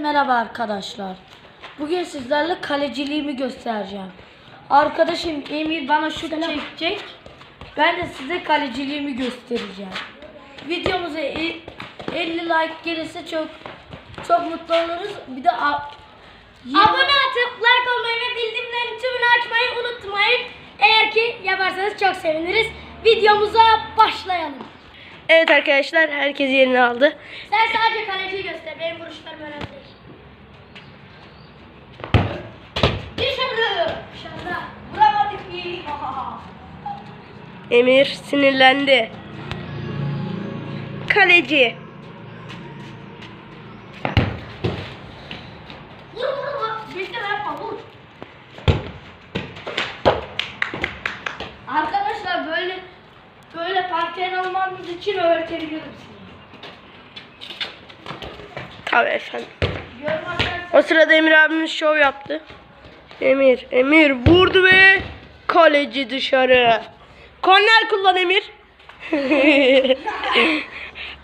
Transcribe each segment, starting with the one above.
merhaba arkadaşlar. Bugün sizlerle kaleciliğimi göstereceğim. Arkadaşım Emir bana şut çekecek. Ben de size kaleciliğimi göstereceğim. Videomuza e- 50 like gelirse çok çok mutlu oluruz. Bir de Abone atıp like olmayı ve bildirimlerin tümünü açmayı unutmayın. Eğer ki yaparsanız çok seviniriz. Videomuza başlayalım. Evet arkadaşlar herkes yerini aldı. Sen sadece kaleciyi göster. Benim vuruşlarım önemli değil. Dışarı. Dışarıda. Vuramadık ki. Emir sinirlendi. Kaleci. Vur vur vur. Bekle yapma vur. Arkadaşlar böyle böyle partner olmamız için öğretebilirim size. Tabii efendim. O sırada Emir abimiz şov yaptı. Emir, Emir vurdu ve kaleci dışarı. Korner kullan Emir.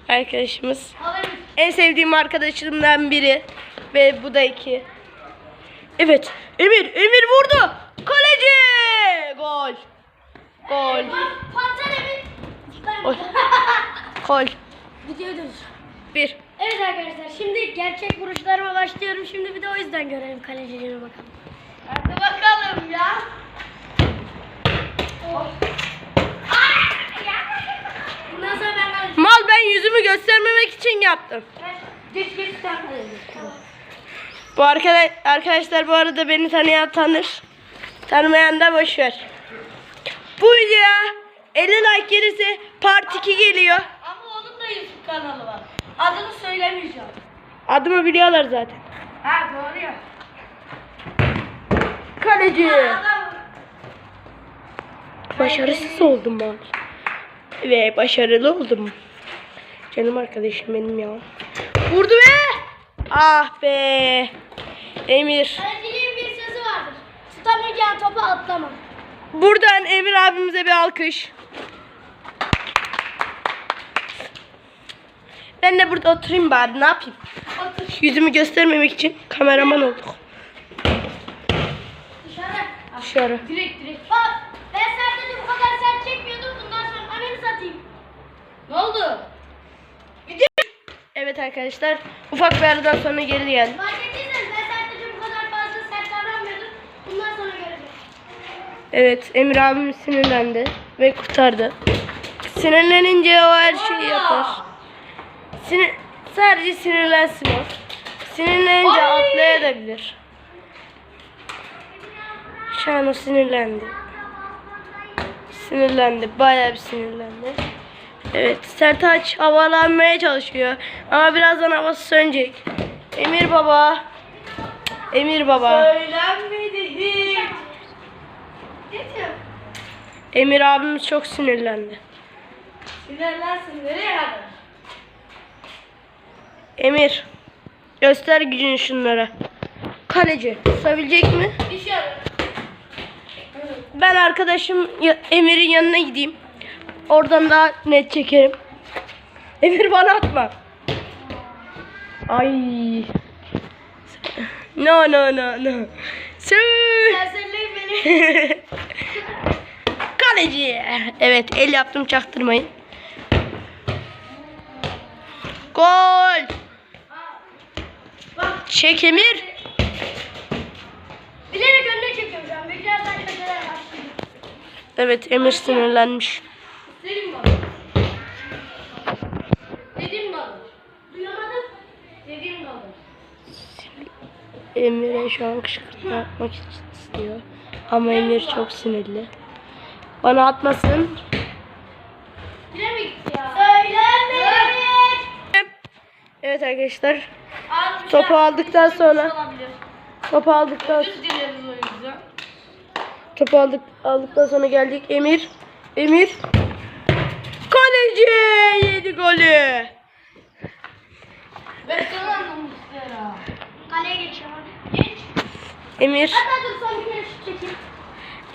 Arkadaşımız. En sevdiğim arkadaşımdan biri. Ve bu da iki. Evet. Emir, Emir vurdu. Kaleci! Gol. Gol. Gol. Dur. Bir. Evet arkadaşlar şimdi gerçek vuruşlarıma başlıyorum. Şimdi bir de o yüzden görelim kaleciliğime bakalım. Bundan sonra ben. Mal ben yüzümü göstermemek için yaptım. Geç geç sen kaleci. Bu arkadaş, arkadaşlar bu arada beni tanıyan tanır. Tanımayan da boşver. Bu videoya 50 like gelirse part 2 geliyor. Ama onun da YouTube kanalı var. Adını söylemeyeceğim. Adımı biliyorlar zaten. Ha doğru ya. Kaleci. Başarısız oldum ben. Ve başarılı oldum. Canım arkadaşım benim ya. Vurdu ve ah be. Emir. Kaleciliğin bir sözü vardır. Tutamayacağın topu atlama. Buradan Emir abimize bir alkış. Ben de burada oturayım bari ne yapayım? Yüzümü göstermemek için kameraman olduk. Dışarı. Direkt direkt. Bak ben sadece bu kadar sert çekmiyordum. Bundan sonra ananı satayım. Ne oldu? Evet arkadaşlar ufak bir aradan sonra geri geldim. Fark ettiyseniz ben sadece bu kadar fazla sert davranmıyordum. Bundan sonra göreceğiz. Evet Emir abim sinirlendi ve kurtardı. Sinirlenince o her şeyi yapar. Sinir, sadece sinirlensin o. Sinirlenince Ay! atlayabilir. Şu an sinirlendi. Sinirlendi. Bayağı bir sinirlendi. Evet Sertaç havalanmaya çalışıyor. Ama birazdan havası sönecek. Emir baba. Emir baba. Söylenmedi hiç. Emir abimiz çok sinirlendi. Sinirlensin nereye kadar? Emir göster gücünü şunlara. Kaleci tutabilecek mi? Dışarı. Ben arkadaşım Emir'in yanına gideyim. Oradan daha net çekerim. Emir bana atma. Ay. No no no no. Sü. Beni. Kaleci. Evet el yaptım çaktırmayın. Gol. Çek Emir. Bilerek önüne çekiyorum şu an. Evet Emir sinirlenmiş. Senin bana. Dedim bana. Duyamadım. Dedim bana. Emir'e şu an kışkırtma yapmak istiyor. Ama Emir çok sinirli. Bana atmasın. Evet arkadaşlar. Topu aldıktan sonra topu aldıktan yüzden. Topu aldık aldıktan sonra geldik Emir. Emir. Kaleci yedi golü. Ben sana anlamıştım. Kaleye geçiyorum. Geç. Emir. Hatta dur son bir kere şut çekeyim.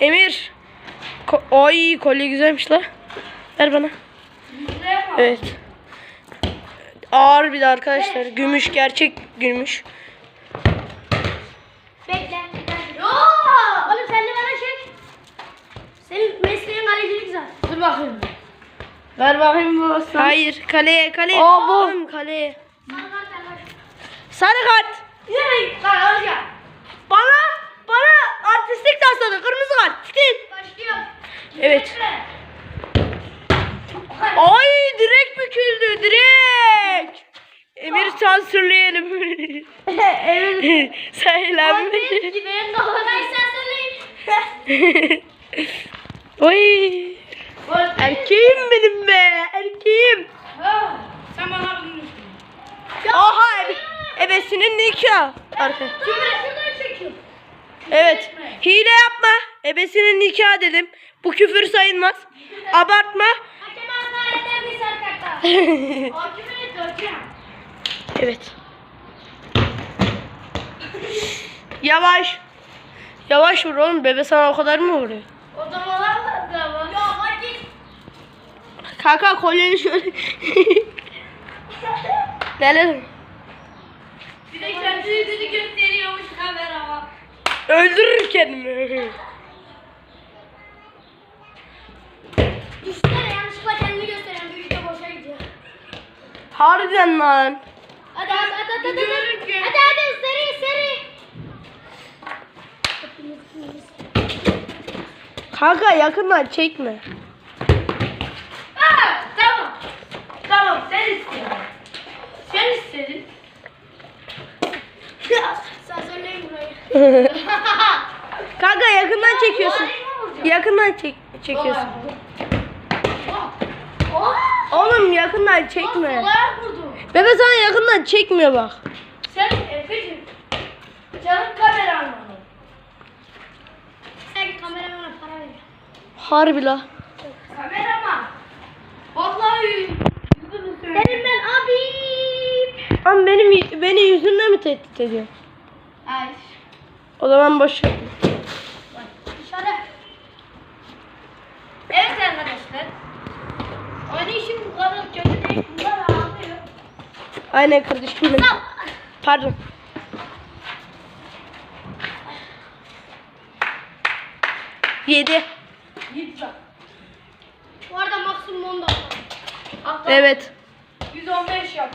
Emir. Ko Ay kolye güzelmiş la. Ver bana. Evet. Ağır bir de arkadaşlar. Gümüş gerçek gümüş. Bakayım. Ver bakayım bu olsun. Hayır kaleye kaleye. Aa, bu. Oğlum, kaleye. Sarı kart. Yürü lan. Bana bana artistlik tasladı. Kırmızı kart. Başlıyor. Evet. Ay direkt büküldü direkt. Emir sansürleyelim. evet. Söylem. Gidelim sen söyleyin. Oy. Erkeğim benim be. Erkeğim. Sen bana bunu Aha ebe, ebesinin nikah. Arka. Evet. Hile yapma. Ebesinin nikah dedim. Bu küfür sayılmaz. Abartma. Evet. Yavaş. Yavaş vur oğlum. Bebe sana o kadar mı vuruyor? O zamanlar da ama. Ya hadi. Kanka kolyeni şöyle. Neler? Bir de kendi yüzünü gösteriyormuş kamera. Öldürür kendimi. Düştüler yanlışlıkla kendini gösteren bir video boşa gidiyor. Harbiden lan. Hadi hadi hadi hadi hadi. Hadi hadi seri seri. Kanka yakından çekme. Ha, tamam. Tamam sen istedin. Sen istedin. Sen söyleyin burayı. Kanka yakından çekiyorsun. Yakından çek çekiyorsun. Oh, Oğlum yakından çekme. Bebe sana yakından çekmiyor bak. Sen Efe'cim. Canım kameran Sen kameramana para ver. Harbi la. Kameraman. Vallahi yüzünü söyle. Benim ben abim. Ama benim beni yüzünle mi tehdit ediyor? Ay. O zaman boş. Dışarı. Evet arkadaşlar. Oynayışım bu kadar kötü değil. Bunlar ağlıyor. Aynen kardeşim benim. Pardon. Yedi. Bak. Bu arada maksimum 10 dakika. Atla. Evet. 115 yap.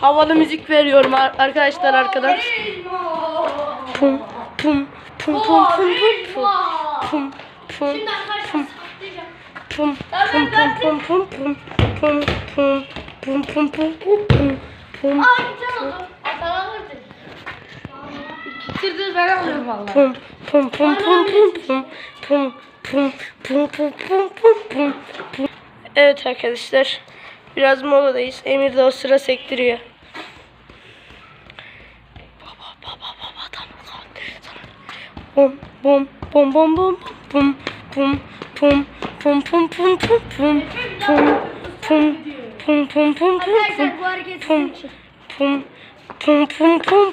Havalı müzik veriyorum ar- arkadaşlar arkadan. Pum pum pum pum pum pum pum pum Şimdi arkadaşlar saklayacağım. pum pum pum pum pum pum pum pum pum pum pum pum pum Aa güzel oldu. Atana vurdu. Bitirdi ben alıyorum valla. pum pum pum pum pum pum pum pum pum pum pum pum pum pum Evet arkadaşlar biraz moladayız. Emir de o sıra sektiriyor. Baba baba baba tamam Bum bum bum bum bum bum bum bum bum bum bum bum Arkadaşlar bu hareket sizin Pum. için. pum pum pum pum pum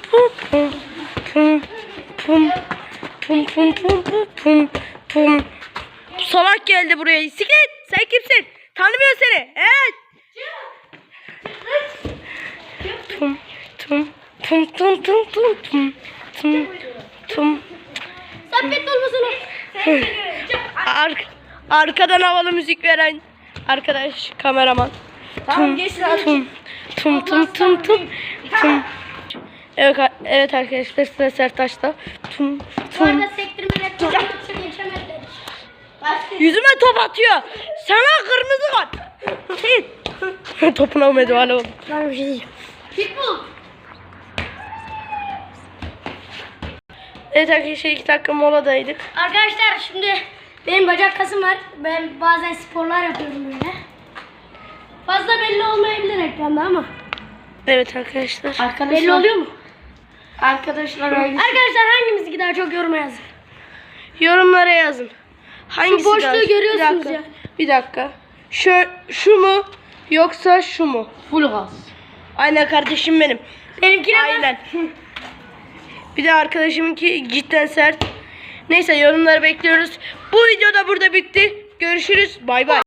pum pum pum pum pum pum pum pum pum Salak geldi buraya. Siklet. Sen kimsin? Tanımıyor seni. Evet. Tum tum tum tum tum tum tum tum tum Pitbull musun? Ar arkadan havalı müzik veren arkadaş kameraman. Tamam lan. Tum tum tum tum tum tum. Evet, evet arkadaşlar sıra Sertaç'ta. Tum Bu tum. arada sektirmeler. Yüzüme top atıyor. Sana kırmızı kart. Topuna hala oldu. Ben bir şey diyeceğim. Pitbull. Evet arkadaşlar iki dakika moladaydık. Arkadaşlar şimdi benim bacak kasım var. Ben bazen sporlar yapıyorum böyle. Fazla belli olmayabilir ekranda ama. Evet arkadaşlar. Arkadaşlar. Belli oluyor mu? Arkadaşlar hangisi? Arkadaşlar hangimizdeki daha çok yoruma yazın. Yorumlara yazın. Hangisi boşluğu daha- görüyorsunuz bir dakika, ya. Bir dakika. Şu, şu mu yoksa şu mu? Full gaz. Aynen kardeşim benim. Benimkine bak. Aynen. Bir de arkadaşımınki cidden sert. Neyse yorumları bekliyoruz. Bu video da burada bitti. Görüşürüz. Bay bay.